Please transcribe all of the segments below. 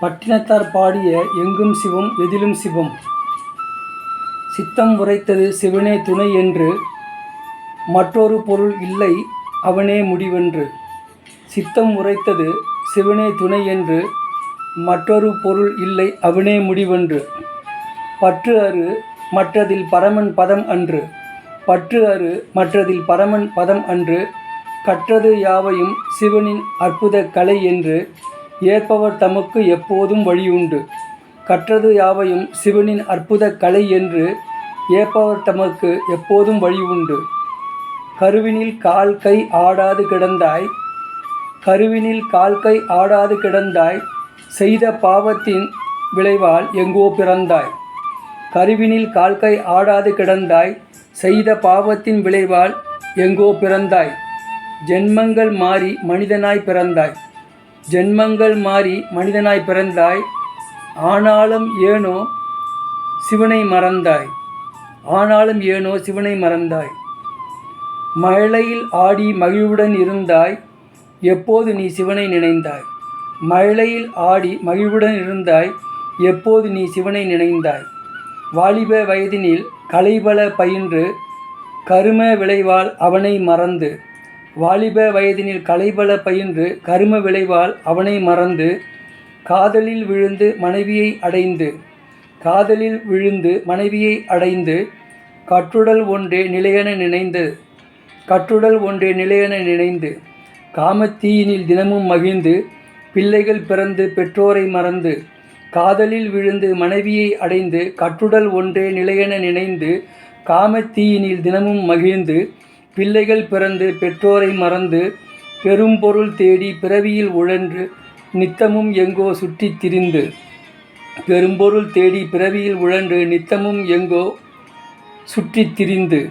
பட்டினத்தார் பாடிய எங்கும் சிவம் எதிலும் சிவம். சித்தம் உரைத்தது சிவனே துணை என்று மற்றொரு பொருள் இல்லை அவனே முடிவென்று. சித்தம் உரைத்தது சிவனே துணை என்று மற்றொரு பொருள் இல்லை அவனே முடிவென்று. பற்று அரு மற்றதில் பரமன் பதம் அன்று. பற்று அரு மற்றதில் பரமன் பதம் அன்று. கற்றது யாவையும் சிவனின் அற்புத கலை என்று ஏற்பவர் தமக்கு எப்போதும் வழியுண்டு. கற்றது யாவையும் சிவனின் அற்புத கலை என்று ஏற்பவர் தமக்கு எப்போதும் வழி உண்டு கருவினில் கால் கை ஆடாது கிடந்தாய் கருவினில் கால் கை ஆடாது கிடந்தாய் செய்த பாவத்தின் விளைவால் எங்கோ பிறந்தாய். கருவினில் கால் கை ஆடாது கிடந்தாய் செய்த பாவத்தின் விளைவால் எங்கோ பிறந்தாய். ஜென்மங்கள் மாறி மனிதனாய் பிறந்தாய். ஜென்மங்கள் மாறி மனிதனாய் பிறந்தாய். ஆனாலும் ஏனோ சிவனை மறந்தாய். ஆனாலும் ஏனோ சிவனை மறந்தாய். மழையில் ஆடி மகிழ்வுடன் இருந்தாய். எப்போது நீ சிவனை நினைந்தாய்? மழையில் ஆடி மகிழ்வுடன் இருந்தாய். எப்போது நீ சிவனை நினைந்தாய்? வாலிப வயதினில் கலைபல பயின்று கரும விளைவால் அவனை மறந்து வாலிப வயதினில் கலைபல பயின்று கரும விளைவால் அவனை மறந்து காதலில் விழுந்து மனைவியை அடைந்து காதலில் விழுந்து மனைவியை அடைந்து கற்றுடல் ஒன்றே நிலையென நினைந்து கற்றுடல் ஒன்றே நிலையென நினைந்து காமத்தீயினில் தினமும் மகிழ்ந்து பிள்ளைகள் பிறந்து பெற்றோரை மறந்து காதலில் விழுந்து மனைவியை அடைந்து கற்றுடல் ஒன்றே நிலையென நினைந்து காமத்தீயினில் தினமும் மகிழ்ந்து பிள்ளைகள் பிறந்து பெற்றோரை மறந்து பெரும்பொருள் தேடி பிறவியில் உழன்று நித்தமும் எங்கோ சுற்றித் திரிந்து. பெரும்பொருள் தேடி பிறவியில் உழன்று நித்தமும் எங்கோ சுற்றித் திரிந்து.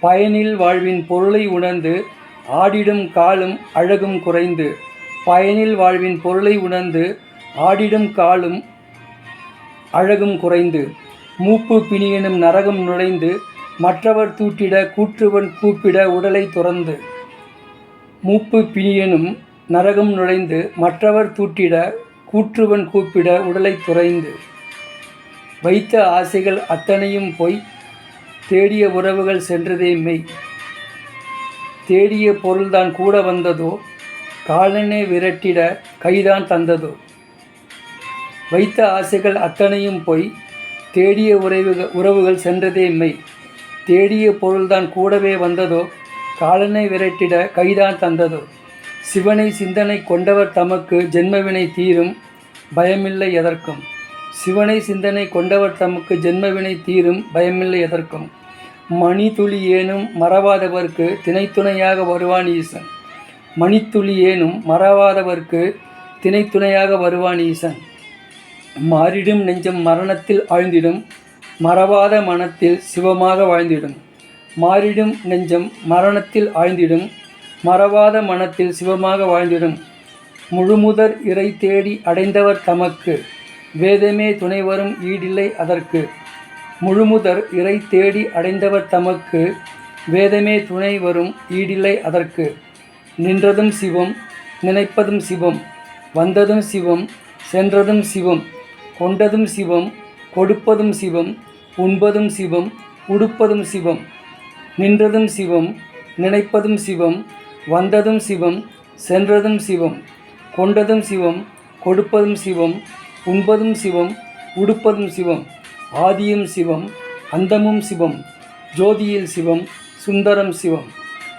பயனில் வாழ்வின் பொருளை உணர்ந்து ஆடிடும் காலும் அழகும் குறைந்து. பயனில் வாழ்வின் பொருளை உணர்ந்து ஆடிடும் காலும் அழகும் குறைந்து. மூப்பு பிணியெனும் நரகம் நுழைந்து மற்றவர் தூட்டிட கூற்றுவன் கூப்பிட உடலை துறந்து. மூப்பு பிணியனும் நரகம் நுழைந்து மற்றவர் தூட்டிட கூற்றுவன் கூப்பிட உடலை துறைந்து. வைத்த ஆசைகள் அத்தனையும் போய் தேடிய உறவுகள் சென்றதே மெய். தேடிய பொருள்தான் கூட வந்ததோ காலனே விரட்டிட கைதான் தந்ததோ. வைத்த ஆசைகள் அத்தனையும் போய் தேடிய உறவுகள் உறவுகள் சென்றதே மெய். தேடிய பொருள்தான் கூடவே வந்ததோ காலனை விரட்டிட கைதான் தந்ததோ. சிவனை சிந்தனை கொண்டவர் தமக்கு ஜென்மவினை தீரும் பயமில்லை எதற்கும். சிவனை சிந்தனை கொண்டவர் தமக்கு ஜென்மவினை தீரும் பயமில்லை எதற்கும். மணித்துளி ஏனும் மறவாதவர்க்கு திணைத்துணையாக வருவான் ஈசன். மணித்துளி ஏனும் மறவாதவர்க்கு திணைத்துணையாக வருவான் ஈசன். மாறிடும் நெஞ்சம் மரணத்தில் ஆழ்ந்திடும் மறவாத மனத்தில் சிவமாக வாழ்ந்திடும். மாறிடும் நெஞ்சம் மரணத்தில் ஆழ்ந்திடும். மறவாத மனத்தில் சிவமாக வாழ்ந்திடும். முழுமுதற் இறை தேடி அடைந்தவர் தமக்கு. வேதமே துணை வரும் ஈடில்லை அதற்கு. முழுமுதர் இறை தேடி அடைந்தவர் தமக்கு. வேதமே துணை வரும் ஈடில்லை அதற்கு. நின்றதும் சிவம் நினைப்பதும் சிவம். வந்ததும் சிவம் சென்றதும் சிவம் கொண்டதும் சிவம் கொடுப்பதும் சிவம் உண்பதும் சிவம் உடுப்பதும் சிவம் நின்றதும் சிவம் நினைப்பதும் சிவம் வந்ததும் சிவம் சென்றதும் சிவம் கொண்டதும் சிவம் கொடுப்பதும் சிவம் உண்பதும் சிவம் உடுப்பதும் சிவம் ஆதியும் சிவம் அந்தமும் சிவம் ஜோதியில் சிவம் சுந்தரம் சிவம்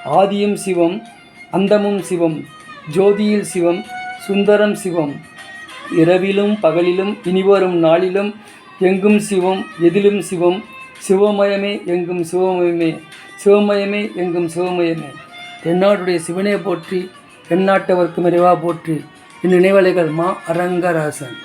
ஆதியும் சிவம் அந்தமும் சிவம் ஜோதியில் சிவம் சுந்தரம் சிவம். இரவிலும் பகலிலும் இனிவரும் நாளிலும் எங்கும் சிவம் எதிலும் சிவம். சிவமயமே எங்கும் சிவமயமே. சிவமயமே எங்கும் சிவமயமே. தென்னாடுடைய சிவனே போற்றி என்னாட்டவர்க்கு இறைவா போற்றி. இந்நினைவலைகள் மா அரங்கராசன்